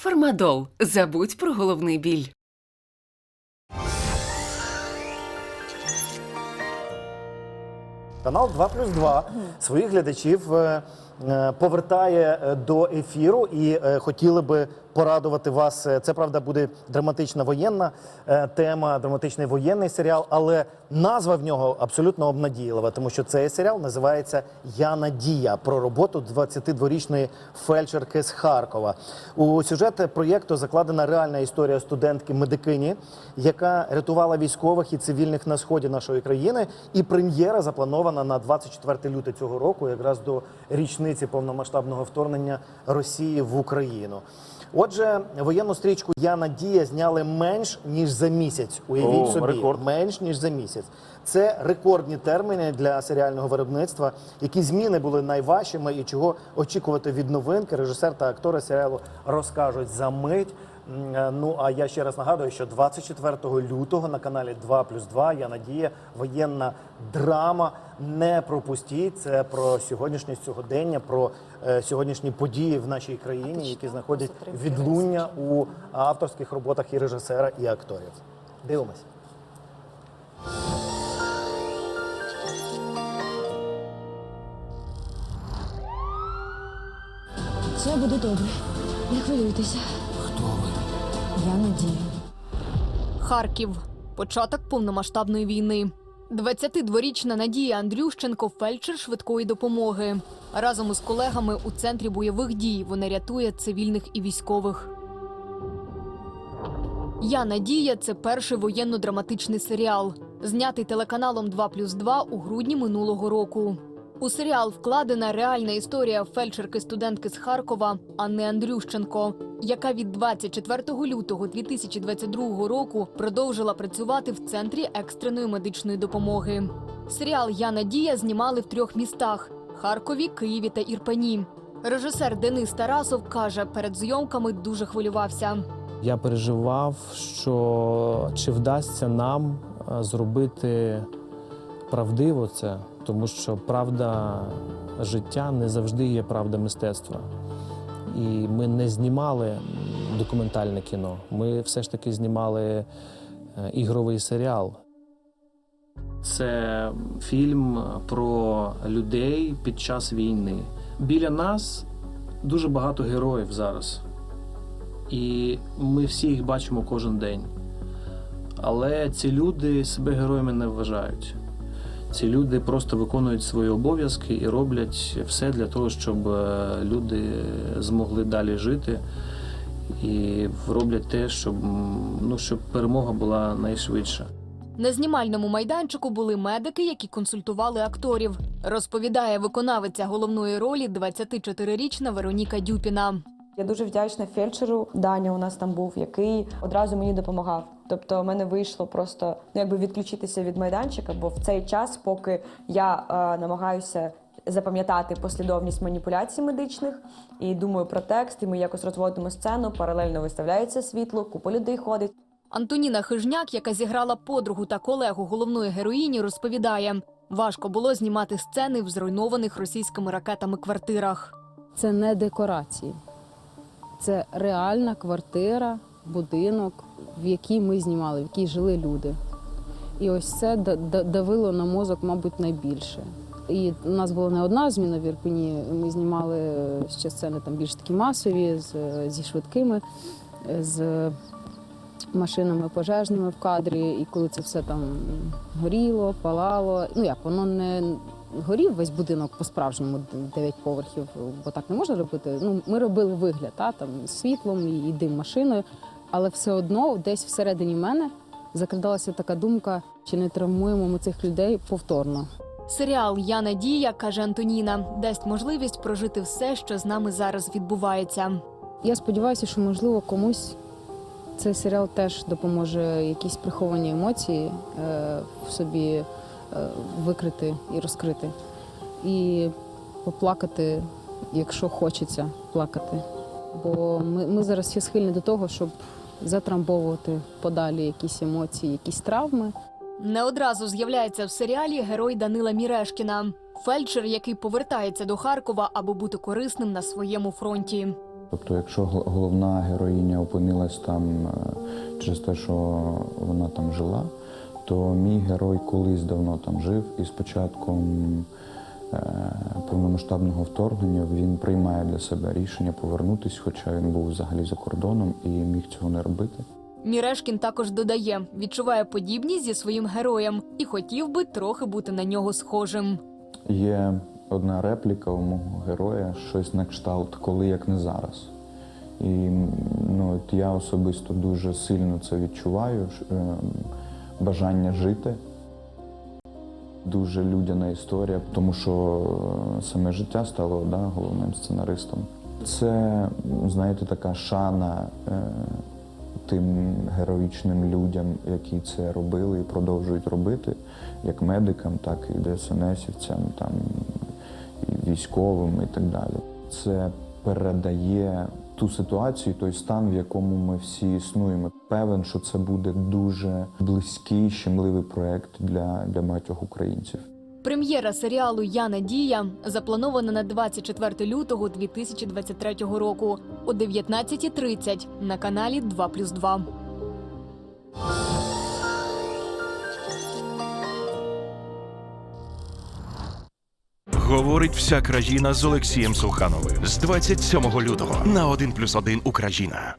Фармадол. Забудь про головний біль. Канал 2 плюс 2 своїх глядачів е, повертає е, до ефіру і е, хотіли би порадувати вас. Е, Це правда буде драматична воєнна е, тема, драматичний воєнний серіал, але назва в нього абсолютно обнадійлива, тому що цей серіал називається Я Надія про роботу 22-річної фельдшерки з Харкова. У сюжет проєкту закладена реальна історія студентки медикині, яка рятувала військових і цивільних на сході нашої країни. І прем'єра запланована на 24 лютого цього року, якраз до річниці повномасштабного вторгнення Росії в Україну. Отже, воєнну стрічку Я Надія зняли менш ніж за місяць. Уявіть О, собі, рекорд. менш ніж за місяць. Це рекордні терміни для серіального виробництва. Які зміни були найважчими і чого очікувати від новинки? Режисер та актори серіалу розкажуть за мить. Е, Ну а я ще раз нагадую, що 24 лютого на каналі 2 плюс 2 я надія воєнна драма. Не пропустіть це про сьогоднішнє сьогодення, про е, сьогоднішні події в нашій країні, які знаходять відлуння у авторських роботах і режисера, і акторів. Дивимось. Все буде добре. Не хвилюйтеся. Я Надія. Харків. Початок повномасштабної війни. 22-річна Надія Андрющенко фельдшер швидкої допомоги. Разом із колегами у центрі бойових дій вона рятує цивільних і військових. Я Надія це перший воєнно-драматичний серіал, знятий телеканалом 2 плюс 2 у грудні минулого року. У серіал вкладена реальна історія фельдшерки студентки з Харкова Анни Андрющенко, яка від 24 лютого 2022 року продовжила працювати в центрі екстреної медичної допомоги. Серіал Я Надія знімали в трьох містах: Харкові, Києві та Ірпені. Режисер Денис Тарасов каже, перед зйомками дуже хвилювався. Я переживав, що чи вдасться нам е, зробити правдиво це, тому що правда життя не завжди є правда мистецтва. І ми не знімали документальне кіно. Ми все ж таки знімали е, ігровий серіал. Це фільм про людей під час війни. Біля нас дуже багато героїв зараз. І ми всі їх бачимо кожен день. Але ці люди себе героями не вважають. Ці люди просто виконують свої обов'язки і роблять все для того, щоб е, люди змогли далі жити. І роблять те, щоб, ну, щоб перемога була найшвидша. На знімальному майданчику були медики, які консультували акторів. Розповідає виконавиця головної ролі 24-річна Вероніка Дюпіна. Я дуже вдячна фельдшеру. Даня у нас там був, який одразу мені допомагав. Тобто, в мене вийшло просто ну, якби відключитися від майданчика, бо в цей час, поки я е, намагаюся запам'ятати послідовність маніпуляцій медичних і думаю про текст, і ми якось розводимо сцену, паралельно виставляється світло, купа людей ходить. Антоніна Хижняк, яка зіграла подругу та колегу головної героїні, розповідає: важко було знімати сцени в зруйнованих російськими ракетами квартирах. Це не декорації, це реальна квартира, будинок, в якій ми знімали, в якій жили люди. І ось це да- да- давило на мозок, мабуть, найбільше. І у нас була не одна зміна в Ірпені. Ми знімали ще сцени там більш такі масові, з, зі швидкими, з машинами пожежними в кадрі. І коли це все там горіло, палало. Ну як воно не горів весь будинок по-справжньому 9 поверхів, бо так не можна робити. Ну, ми робили вигляд, та, там, світлом і, і дим машиною, але все одно десь всередині мене закрадалася така думка, чи не травмуємо ми цих людей повторно. Серіал Я Надія, каже Антоніна, дасть можливість прожити все, що з нами зараз відбувається. Я сподіваюся, що можливо комусь цей серіал теж допоможе якісь приховані емоції е, в собі е, викрити і розкрити, і поплакати, якщо хочеться плакати. Бо ми, ми зараз всі схильні до того, щоб затрамбовувати подалі якісь емоції, якісь травми. Не одразу з'являється в серіалі герой Данила Мірешкіна, фельдшер, який повертається до Харкова, аби бути корисним на своєму фронті. Тобто, якщо головна героїня опинилась там е, через те, що вона там жила, то мій герой колись давно там жив, і з початком е, повномасштабного вторгнення він приймає для себе рішення повернутись, хоча він був взагалі за кордоном і міг цього не робити. Мірешкін також додає, відчуває подібність зі своїм героєм і хотів би трохи бути на нього схожим. Є одна репліка у мого героя, щось на кшталт, коли як не зараз. І ну, от я особисто дуже сильно це відчуваю, е, бажання жити. Дуже людяна історія, тому що е, саме життя стало да, головним сценаристом. Це, знаєте, така шана е, тим героїчним людям, які це робили і продовжують робити, як медикам, так і ДСНСівцям, там, військовим і так далі. Це передає ту ситуацію, той стан, в якому ми всі існуємо. Певен, що це буде дуже близький, щемливий проект для, для багатьох українців. Прем'єра серіалу Я Надія запланована на 24 лютого 2023 року о 19.30 на каналі 2+,2. Говорить вся країна з Олексієм Сухановим з 27 лютого на 1+,1 Україна.